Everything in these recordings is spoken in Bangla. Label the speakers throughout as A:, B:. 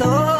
A: todo.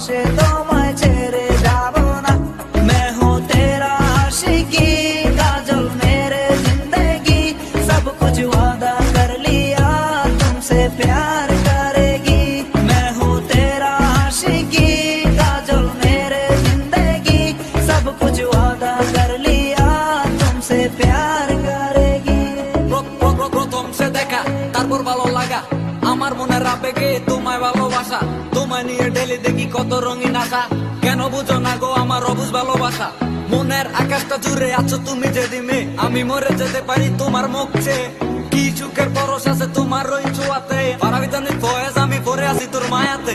B: পাশে তোমায় ছেড়ে যাব না মে হো তেরা আশিকি কাজল মেরে জিন্দগি সব কুছ ওয়াদা কর লিয়া তুমসে প্যার
C: করেগি মে হো তেরা আশিকি কাজল তোমায় ভালো ভালোবাসা? তোমায় নিয়ে ডেলি দেখি কত রঙিন আশা। কেন বুঝো না গো আমার অবুজ ভালোবাসা? মনের আকাশটা জুড়ে আছো তুমি যে দিমে আমি মরে যেতে পারি তোমার মুখ। কি সুখের পরশ আছে তোমার রই ছোঁয়াতে? ফয়েজ আমি পরে আছি তোর মায়াতে।